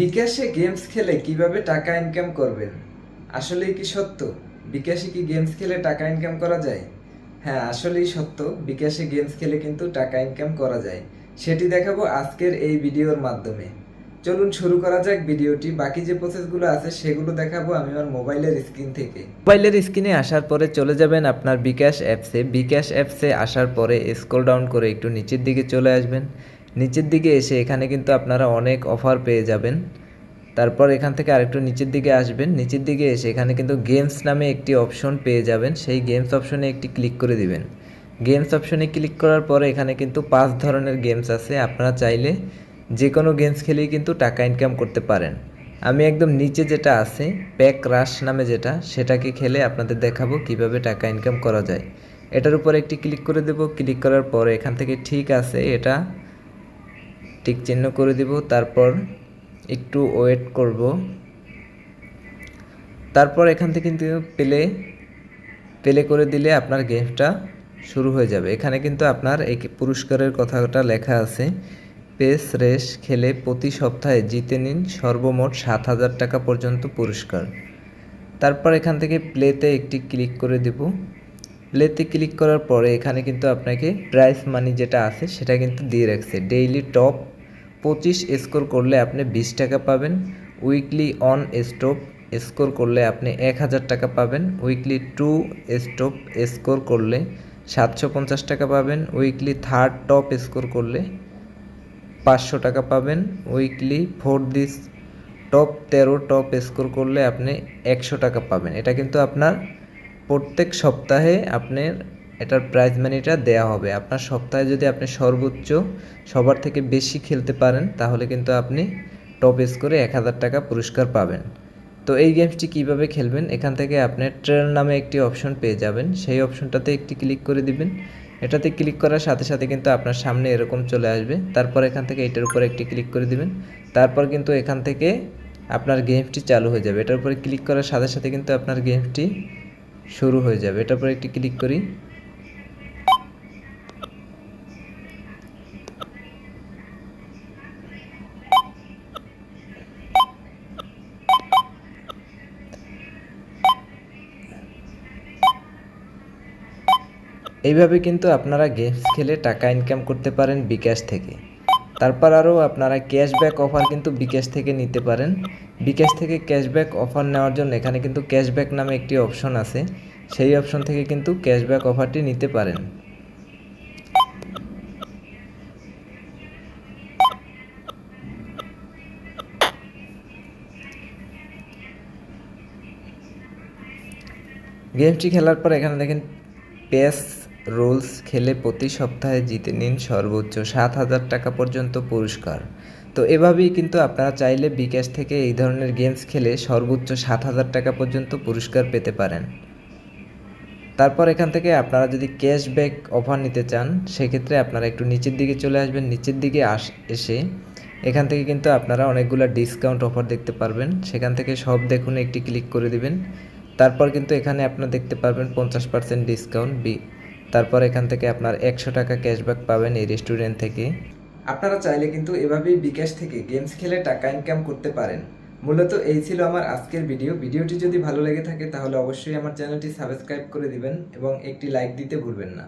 বিকাশে গেমস খেলে কীভাবে টাকা ইনকাম করবেন? আসলেই কি সত্য? বিকাশে কি গেমস খেলে টাকা ইনকাম করা যায়? হ্যাঁ আসলেই সত্য। বিকাশে গেমস খেলে কিন্তু টাকা ইনকাম করা যায়। সেটি দেখাবো আজকের এই ভিডিওর মাধ্যমে। চলুন শুরু করা যাক ভিডিওটি। বাকি যে প্রসেসগুলো আছে, সেগুলো দেখাবো আমি আমার মোবাইলের স্ক্রিন থেকে। মোবাইলের স্ক্রিনে আসার পরে চলে যাবেন আপনার বিকাশ অ্যাপসে। বিকাশ অ্যাপসে আসার পরে স্ক্রল ডাউন করে একটু নিচের দিকে চলে আসবেন। নিচের দিকে এসে এখানে কিন্তু আপনারা অনেক অফার পেয়ে যাবেন। তারপর এখান থেকে আরেকটু নিচের দিকে আসবেন। নিচের দিকে এসে এখানে কিন্তু গেমস নামে একটি অপশন পেয়ে যাবেন। সেই গেমস অপশনে একটি ক্লিক করে দিবেন। গেমস অপশনে ক্লিক করার পরে এখানে কিন্তু পাঁচ ধরনের গেমস আছে। আপনারা চাইলে যে কোনো গেমস খেলেই কিন্তু টাকা ইনকাম করতে পারেন। আমি একদম নিচে যেটা আছে প্যাক রাশ নামে যেটা, সেটাকে খেলে আপনাদের দেখাবো কীভাবে টাকা ইনকাম করা যায়। এটার উপর একটি ক্লিক করে দেব। ক্লিক করার পরে এখান থেকে ঠিক আছে, এটা টিক চিহ্ন করে দিব, তারপর একটু ওয়েট করব। তারপর এখান থেকে কিন্তু প্লে প্লে করে দিলে আপনার গেমটা শুরু হয়ে যাবে। এখানে কিন্তু আপনার এই পুরস্কারের কথাটা লেখা আছে। পেস রেস খেলে প্রতি সপ্তাহে জিতে নিন সর্বমোট সাত হাজার টাকা পর্যন্ত পুরস্কার। তারপর এখান থেকে প্লেতে একটি ক্লিক করে দেব। প্লেতে ক্লিক করার পরে এখানে কিন্তু আপনাকে প্রাইস মানি যেটা আছে সেটা কিন্তু দিয়ে রাখছে। ডেইলি টপ পঁচিশ স্কোর করলে আপনি বিশ টাকা পাবেন। উইকলি অন স্টপ স্কোর করলে আপনি এক হাজার টাকা পাবেন। উইকলি টু স্টপ স্কোর করলে সাতশো পঞ্চাশ টাকা পাবেন। উইকলি থার্ড টপ স্কোর করলে পাঁচশো টাকা পাবেন। উইকলি ফোর দিস টপ তেরো টপ স্কোর করলে আপনি একশো টাকা পাবেন। এটা কিন্তু আপনার প্রত্যেক সপ্তাহে আপনার এটার প্রাইজ মানিটা দেওয়া হবে। আপনার সপ্তাহে যদি আপনি সর্বোচ্চ সবার থেকে বেশি খেলতে পারেন, তাহলে কিন্তু আপনি টপ স্কোরে এক হাজার টাকা পুরস্কার পাবেন। তো এই গেমসটি কীভাবে খেলবেন? এখান থেকে আপনি ট্রেন নামে একটি অপশন পেয়ে যাবেন। সেই অপশনটাতে একটি ক্লিক করে দিবেন। এটাতে ক্লিক করার সাথে সাথে কিন্তু আপনার সামনে এরকম চলে আসবে। তারপর এখান থেকে এটার উপর একটি ক্লিক করে দিবেন। তারপর কিন্তু এখান থেকে আপনার গেমসটি চালু হয়ে যাবে। এটার উপরে ক্লিক করার সাথে সাথে কিন্তু আপনার গেমসটি শুরু হয়ে যাবে। এটার উপরে একটি ক্লিক করি। এইভাবে কিন্তু আপনারা গেমস খেলে টাকা ইনকাম করতে পারেন বিকাশ থেকে। তারপর আরও আপনারা ক্যাশব্যাক অফার কিন্তু বিকাশ থেকে নিতে পারেন। বিকাশ থেকে ক্যাশব্যাক অফার নেওয়ার জন্য এখানে কিন্তু ক্যাশব্যাক নামে একটি অপশন আছে। সেই অপশন থেকে কিন্তু ক্যাশব্যাক অফারটি নিতে পারেন। গেমটি খেলার পর এখানে দেখেন পেস রুলস খেলে প্রতি সপ্তাহে জিতে নিন সর্বোচ্চ সাত হাজার টাকা পর্যন্ত পুরস্কার। তো এভাবেই কিন্তু আপনারা চাইলে বিকাশ থেকে এই ধরনের গেমস খেলে সর্বোচ্চ সাত হাজার টাকা পর্যন্ত পুরস্কার পেতে পারেন। তারপর এখান থেকে আপনারা যদি ক্যাশব্যাক অফার নিতে চান, সেক্ষেত্রে আপনারা একটু নিচের দিকে চলে আসবেন। নিচের দিকে আস, এসে এখান থেকে কিন্তু আপনারা অনেকগুলো ডিসকাউন্ট অফার দেখতে পারবেন। সেখান থেকে সব দেখুন একটি ক্লিক করে দিবেন। তারপর কিন্তু এখানে আপনারা দেখতে পারবেন পঞ্চাশ পার্সেন্ট ডিসকাউন্ট। বি তারপর এখান থেকে আপনার একশো টাকা ক্যাশব্যাক পাবেন এই রেস্টুরেন্ট থেকে। আপনারা চাইলে কিন্তু এভাবেই বিকাশ থেকে গেমস খেলে টাকা ইনকাম করতে পারেন। মূলত এই ছিল আমার আজকের ভিডিও ভিডিওটি যদি ভালো লেগে থাকে তাহলে অবশ্যই আমার চ্যানেলটি সাবস্ক্রাইব করে দিবেন এবং একটি লাইক দিতে ভুলবেন না।